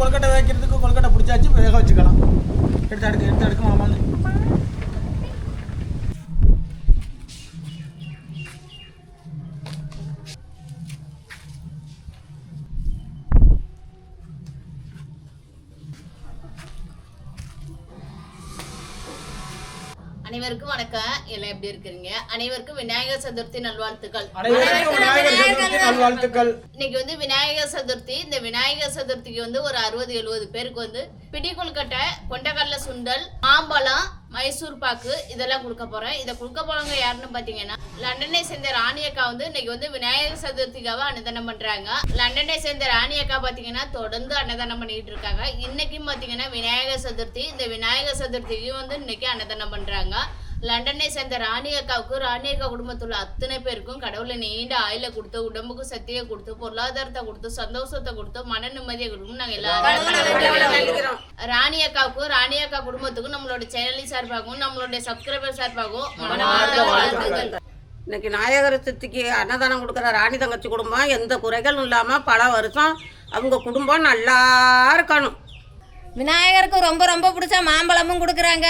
கொல்கட்டை வைக்கிறதுக்கு கொழுக்கட்டை பிடிச்சாச்சு வேக வச்சுக்கலாம். எடுத்து அடுக்கு எடுத்து அடுக்கு மாமான்னு. வணக்கம் எல்லாம் எப்படி இருக்கிறீங்க? அனைவருக்கும் விநாயகர் சதுர்த்தி நல்வாழ்த்துக்கள். இன்னைக்கு வந்து விநாயகர் சதுர்த்தி. இந்த விநாயகர் சதுர்த்திக்கு வந்து ஒரு அறுபது எழுபது பேருக்கு வந்து பிடி கொழுக்கட்டை கொண்டக்கடலை சுண்டல் மாம்பழம் மைசூர் பாக்கு இதெல்லாம் கொடுக்க போறேன். இதை கொடுக்க போறவங்க யாருன்னு பாத்தீங்கன்னா லண்டனை சேர்ந்த ராணி அக்கா வந்து இன்னைக்கு வந்து விநாயகர் சதுர்த்திக்காக அன்னதானம் பண்றாங்க. லண்டனை சேர்ந்த ராணி அக்கா பாத்தீங்கன்னா தொடர்ந்து அன்னதானம் பண்ணிட்டு இருக்காங்க. இன்னைக்கும் பாத்தீங்கன்னா விநாயகர் சதுர்த்தி. இந்த விநாயகர் சதுர்த்திக்கு வந்து இன்னைக்கு அன்னதானம் பண்றாங்க. லண்டனை சேர்ந்த ராணி அக்காவுக்கு ராணி அக்கா குடும்பத்துல அத்தனை பேருக்கும் கடவுளை நீண்ட ஆயில கொடுத்து உடம்புக்கு சக்தியை கொடுத்து பொருளாதாரத்தை கொடுத்து சந்தோஷத்தை கொடுத்து மன நிம்மதியை கொடுக்கும் நாங்க எல்லாரும் ராணி அக்காவுக்கும் ராணி அக்கா குடும்பத்துக்கும் நம்மளோட சேனலின் சார்பாகவும் நம்மளுடைய சப்ஸ்கிரைபர் சார்பாகவும் மனமார்ந்த வாழ்த்துக்கள். இன்னைக்கு நாயகர் சதுர்த்திக்கு அன்னதானம் கொடுக்குற ராணி தங்கச்சி குடும்பம் எந்த குறைகளும் இல்லாமல் பல வருஷம் அவங்க குடும்பம் நல்லா இருக்கணும். விநாயகருக்கு ரொம்ப ரொம்ப பிடிச்ச மாம்பழமும் கொடுக்குறாங்க.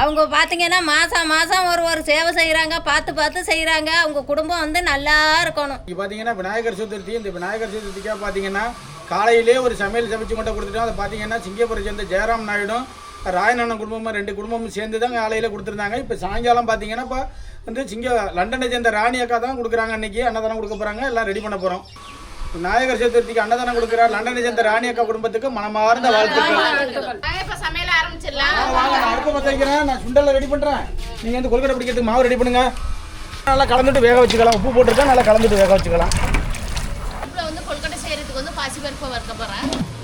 அவங்க பார்த்தீங்கன்னா மாதம் மாதம் ஒரு ஒரு சேவை செய்கிறாங்க பார்த்து பார்த்து செய்கிறாங்க அவங்க குடும்பம் வந்து நல்லா இருக்கணும். இப்போ பார்த்தீங்கன்னா விநாயகர் சதுர்த்தி இந்த விநாயகர் சதுர்த்திக்காக பார்த்தீங்கன்னா காலையிலே ஒரு சமையல் சமைச்சு கொண்டு கொடுத்துட்டோம். அதை பார்த்தீங்கன்னா சிங்கப்பூரை சேர்ந்த ஜெயராம் நாயுடும் ராயநாதன் குடும்பமும் ரெண்டு குடும்பமும் சேர்ந்து தான் காலையில் கொடுத்துருந்தாங்க. இப்போ சாயங்காலம் பார்த்தீங்கன்னா இப்போ வந்து சிங்க லண்டனை சேர்ந்த ராணி அக்கா தான் கொடுக்குறாங்க. அன்னைக்கு அன்னதானம் கொடுக்க போகிறாங்க எல்லாம் ரெடி பண்ண போகிறோம் விநாயகர் சதுர்த்திக்கு அன்னதானம் கொடுக்குற லண்டனை சேர்ந்த ராணி அக்கா குடும்பத்துக்கு மனமார்ந்த வாழ்த்துக்கள். வாங்க, நான் அடுப்பை பற்ற வைக்கிறேன் நான் சுண்டலை ரெடி பண்ணுறேன் நீங்கள் வந்து கொழுக்கட்டை பிடிக்கிறதுக்கு மாவு ரெடி பண்ணுங்க. நல்லா கலந்துட்டு வேக வச்சுக்கலாம். உப்பு போட்டுருக்கா நல்லா கலந்துட்டு வேக வச்சுக்கலாம்.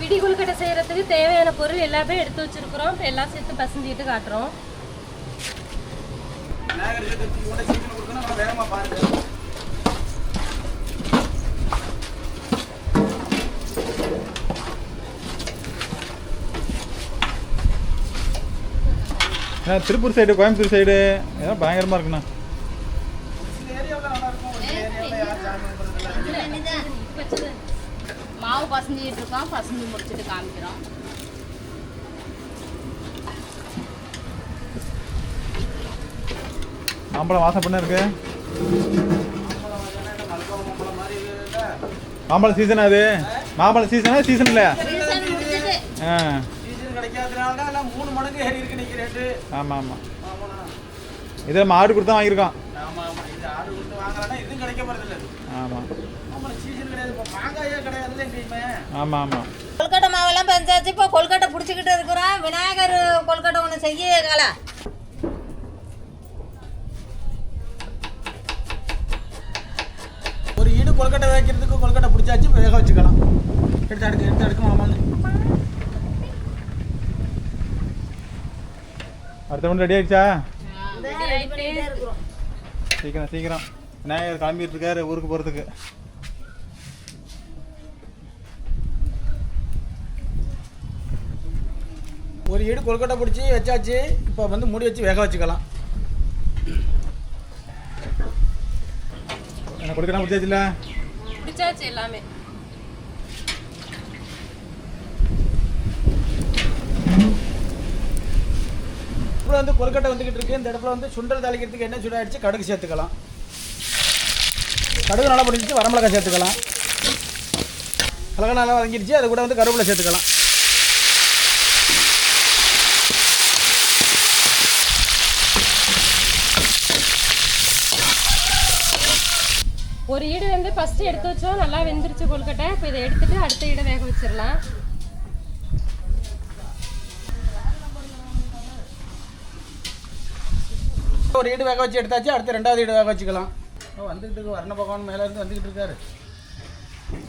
பிடி கொழுக்கட்டை செய்யறதுக்கு தேவையான பொருள் எல்லாமே எடுத்து வச்சிருக்கிறோம். இப்போ எல்லாம் சேர்த்து பசஞ்சிட்டு காட்டுறோம். சதுர்த்தி கூட சீக்கிரம் கொடுக்கணும். நான் வேகமாக பாருங்க. ஏன்னா திருப்பூர் சைடு கோயம்புத்தூர் சைடு ஏதோ பயங்கரமாக இருக்குண்ணா. மாவு பசஞ்சிட்டு இருக்கோம் பசஞ்சு முடிச்சுட்டு காமிக்கிறோம் மாம்பழம் வாசம் பண்ண இருக்கு? மாம்பழம் சீசன் அது. மாம்பழம் சீசனா சீசன் இல்லையா ஆ. தான் எல்லாம் மூணு மடங்கு ஏறி இருக்கு இன்னைக்கு ரேட்டு ஆமாம் ஆமாம் இதை நம்ம ஆடு கொடுத்து தான் வாங்கியிருக்கோம். ஆமாம் ஆமாம் இது ஆர்டர் கொடுத்து வாங்கலாம்னா இதுவும் கிடைக்க போகிறதில்ல ஆமாம் ஆமாம் சீசன் கிடையாது. இப்போ மாங்காயே கிடையாதுல்ல எங்கேயுமே ஆமாம் ஆமாம் கொல்கட்டை மாவெல்லாம் பஞ்சாச்சு. இப்போ கொல்கட்டை பிடிச்சிக்கிட்டு இருக்கிறோம். விநாயகர் கொல்கட்டை ஒன்று செய்ய கல ஒரு ஈடு கொழுக்கட்டை வைக்கிறதுக்கு கொழுக்கட்டை பிடிச்சாச்சு வேக வச்சுக்கலாம். எடுத்து அடுக்கு எடுத்து அடுக்கு மாமான்னு. அடுத்த ஒன்று ரெடி ஆயிடுச்சா? சீக்கிரம் சீக்கிரம். விநாயகர் கிளம்பிட்டு இருக்காரு ஊருக்கு போகிறதுக்கு ஒரு ஈடு கொழுக்கட்டை பிடிச்சி வச்சாச்சு இப்போ வந்து மூடி வச்சு வேக வச்சுக்கலாம். என்ன கொடுக்கலாம் முடிச்சாச்சுல? பிடிச்சாச்சு எல்லாமே. இடத்துல வந்து கொல்கட்டை வந்துக்கிட்டு இருக்கு. இந்த இடத்துல வந்து சுண்டல் தாளிக்கிறதுக்கு என்ன சூடாயிடுச்சு கடுகு சேர்த்துக்கலாம். கடுகு நல்லா பிடிச்சி வரமிளகாய் சேர்த்துக்கலாம். மிளகா நல்லா வதங்கிடுச்சு அது கூட வந்து கருவேப்பிலை சேர்த்துக்கலாம். ஒரு ஈடு வந்து ஃபஸ்ட்டு எடுத்து வச்சோம். நல்லா வெந்துருச்சு கொழுக்கட்டை இப்போ இதை எடுத்துட்டு அடுத்த ஈடை வேக வச்சிடலாம். ஒரு ஈடு வேக வச்சு எடுத்தாச்சு அடுத்து ரெண்டாவது ஈடு வேக வச்சுக்கலாம். ஓ, வந்துக்கிட்டு இருக்கு. வர்ண பகவான் மேலே இருந்து வந்துக்கிட்டு இருக்காரு.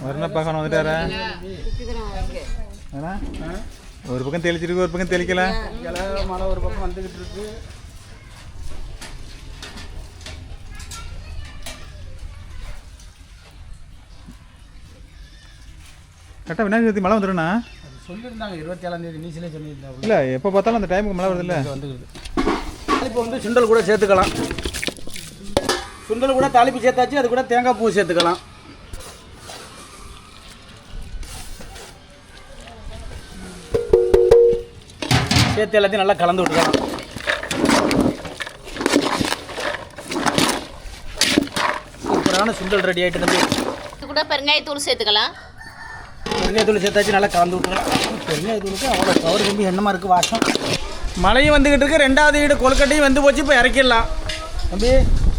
வரண பக்கம் வந்துட்டாரா? ஒரு பக்கம் தெளிச்சிருக்கு ஒரு பக்கம் தெளிக்கல. மழை ஒரு பக்கம் வந்துக்கிட்டு இருக்கு. கரெக்டாக விநாயகர் சதுர்த்தி மழை வந்துடும்ண்ணா அது சொல்லியிருந்தாங்க இருபத்தி ஏழாம் தேதி நீச்சலே சொல்லியிருந்தாங்க இல்லை எப்போ பார்த்தாலும் அந்த டைமுக்கு மழை வருதுல்ல? வந்துக்குது இப்போ வந்து சுண்டல் கூட சேர்த்துக்கலாம். சுண்டல் கூட தாளிப்பு சேர்த்தாச்சு அது கூட தேங்காய் பூ சேர்த்துக்கலாம். சேர்த்து எல்லாத்தையும் நல்லா கலந்து விட்டுக்கலாம். சூப்பரான சுண்டல் ரெடி ஆகிட்டு தம்பி இது கூட பெருங்காயத்தூள் சேர்த்துக்கலாம். பெருங்காயத்தூள் சேர்த்தாச்சு நல்லா கலந்து விட்டுக்கலாம். பெருங்காயத்தூளுக்கு அவ்வளோ கவர் கம்பி என்னமா இருக்குது வாசம்? மழையும் வந்துக்கிட்டு இருக்கு. ரெண்டாவது வீடு கொழுக்கட்டையும் வந்து போச்சு. இப்போ இறக்கிடலாம். தம்பி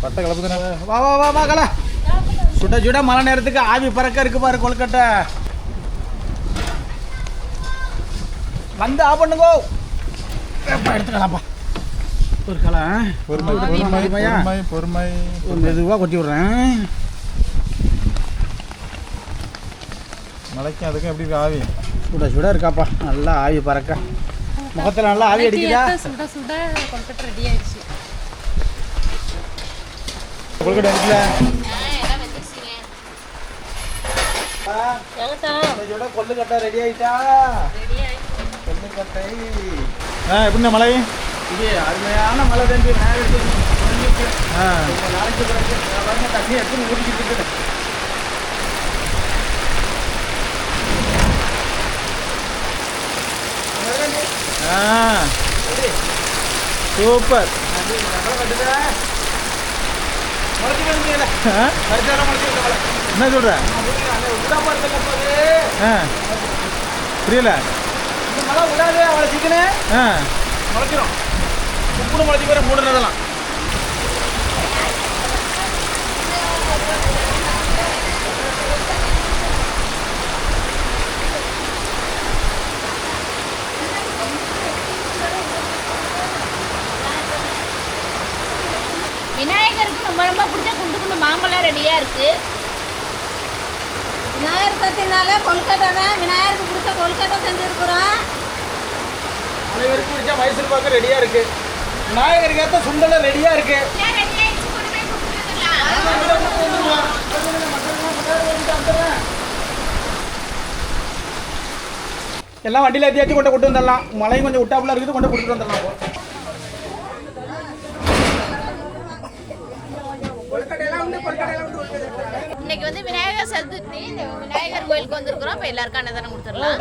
பட்டை கலப்பு தானே? வா வா வா வா கலா. சுட சுட மழை நேரத்துக்கு ஆவி பறக்க இருக்கு பாரு கொழுக்கட்டை. வந்து ஆ பண்ணுங்கோ. எடுத்துக்கலாம்ப்பா. ஒரு கலா பொறுமை பொறுமை பொறுமை மெதுவாக கொட்டி விட்றேன். மலைக்கும் அதுக்கும் எப்படி ஆவி? சுட சுட இருக்காப்பா. நல்லா ஆவி பறக்க. முகத்தில் நல்லா ஆவி அடிக்குதா? சுட சுட கொழுக்கட்டை ரெடி ஆயிடுச்சு. கொழுக்கட்டை இருக்குல்ல? கொள்ளுக்கட்டை ரெடி ஆயிட்டா? கொள்ளுக்கட்டை. ஆ எப்படிண்ணா மலை இது அருமையான மழை தம்பி நாளைக்கு பிறகு தண்ணி எடுத்து ஊற்றிக்கிட்டு ஆ. சூப்பர். என்ன சொல்ற? புரியல. மழை விடாது அவளை சீக்கினே ஆ. முளைச்சிரும் முளைச்சி போகிற மூடுனதெல்லாம் விநாயகருக்கு ரொம்ப ரொம்ப பிடிச்ச குண்டு குண்டு மாம்பழம் ரெடியாக இருக்குது விநாயகர் சதுர்த்தினால கொல்கட்டை தான் விநாயகருக்கு பிடிச்ச கொல்கட்டை செஞ்சுருக்குறோம். அனைவருக்கு பிடிச்ச மைசூர் பாக்கு ரெடியாக இருக்கு. விநாயகருக்கு ஏற்ற சுண்டலும் ரெடியாக இருக்கு. எல்லாம் வண்டியில் ஏற்றி கொண்டு கொண்டு வந்துடலாம். மழையும் கொஞ்சம் விட்டாப்புல இருக்குது. கொண்டு கொடுத்துட்டு வந்துடலாம். இன்னைக்கு வந்து விநாயகர் சதுர்த்தி. இந்த விநாயகர் கோயிலுக்கு வந்திருக்கிறோம். இப்போ எல்லாருக்கும் அன்னதானம் கொடுத்துடலாம்.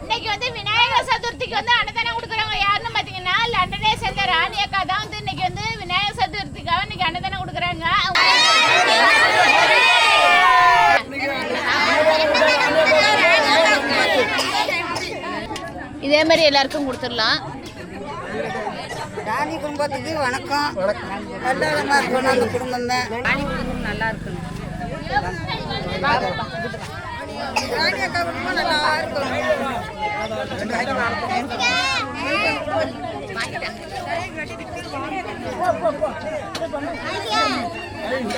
இன்னைக்கு வந்து விநாயகர் சதுர்த்திக்கு வந்து அன்னதானம் கொடுக்குறவங்க யாருன்னு பார்த்தீங்கன்னா லண்டனே சேர்ந்த ராணி அக்கா தான் வந்து இன்னைக்கு வந்து விநாயகர் சதுர்த்திக்காக இன்னைக்கு அன்னதானம் கொடுக்குறாங்க இதே மாதிரி எல்லாருக்கும் கொடுத்துடலாம். ராணி குடும்பத்துக்கு வணக்கம். நல்ல இருக்கணும் அந்த குடும்பமே. ராணி குடும்பம் நல்லா இருக்கணும். ராணி அக்கா குடும்பம் நல்லா இருக்கணும்.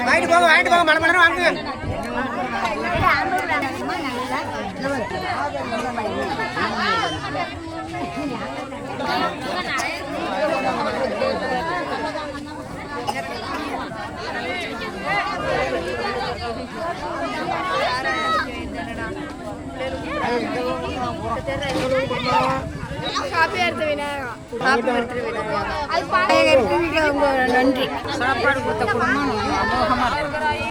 வாங்கிட்டு போங்க வாங்கிட்டு போங்க மழை மழை வாங்க நன்றி சாப்பாடு கொடுத்த குடும்பம் அமோகமா இருக்கு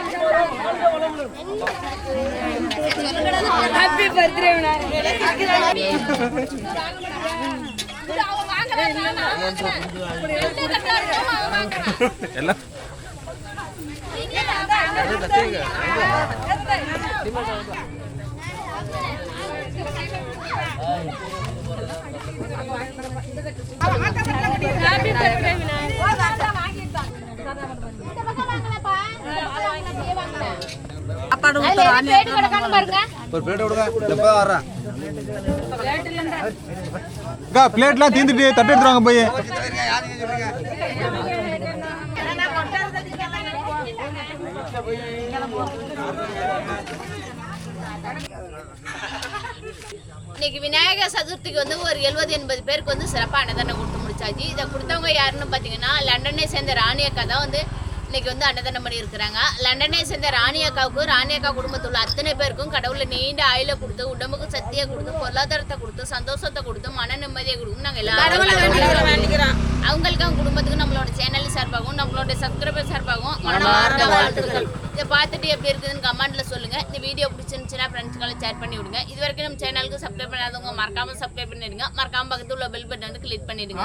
ఓకే எல்லாம் பிளேட் கிடக்கான்னு பாருங்க ஒரு பிளேட் விடுங்க. எப்போ வர்றேன் அக்கா பிளேட்லாம் தீந்துட்டு தட்டு எடுத்துருவாங்க போய். இன்னைக்கு விநாயகர் சதுர்த்திக்கு வந்து ஒரு எழுபது எண்பது பேருக்கு வந்து சிறப்பாக அன்னதானம் கொடுத்து முடிச்சாச்சு. இதை கொடுத்தவங்க யாருன்னு பார்த்தீங்கன்னா லண்டனை சேர்ந்த ராணி அக்கா தான் வந்து இன்னைக்கு வந்து அன்னதானம் பண்ணி இருக்கிறாங்க. லண்டனை சேர்ந்த ராணி அக்காவுக்கும் ராணி அக்கா குடும்பத்தில் உள்ள அத்தனை பேருக்கும் கடவுளை நீண்ட ஆயுள கொடுத்து உடம்புக்கு சக்தியை கொடுத்து பொருளாதாரத்தை கொடுத்து சந்தோஷத்தை கொடுத்து மன நிம்மதியை கொடுக்கும் நாங்கள் எல்லாரும் அவங்களுக்கு அவங்க குடும்பத்துக்கு நம்மளோட சேனல் சார்பாகவும் நம்மளோட சப்ஸ்கிரைபர் சார்பாகவும் மனமார்ந்த வாழ்த்துக்கள். இதை பார்த்துட்டு எப்படி இருக்குதுன்னு கமெண்ட்ல சொல்லுங்க. இந்த வீடியோ பிடிச்சிருந்துச்சுன்னா ஃப்ரெண்ட்ஸ்களை ஷேர் பண்ணி விடுங்க. இது வரைக்கும் நம்ம சேனலுக்கு சப்ஸ்கிரைப் பண்ணாதவங்க மறக்காம சப்ஸ்கிரைப் பண்ணிடுங்க. மறக்காம பக்கத்துல உள்ள பெல் பட்டன் வந்து கிளிக் பண்ணிடுங்க.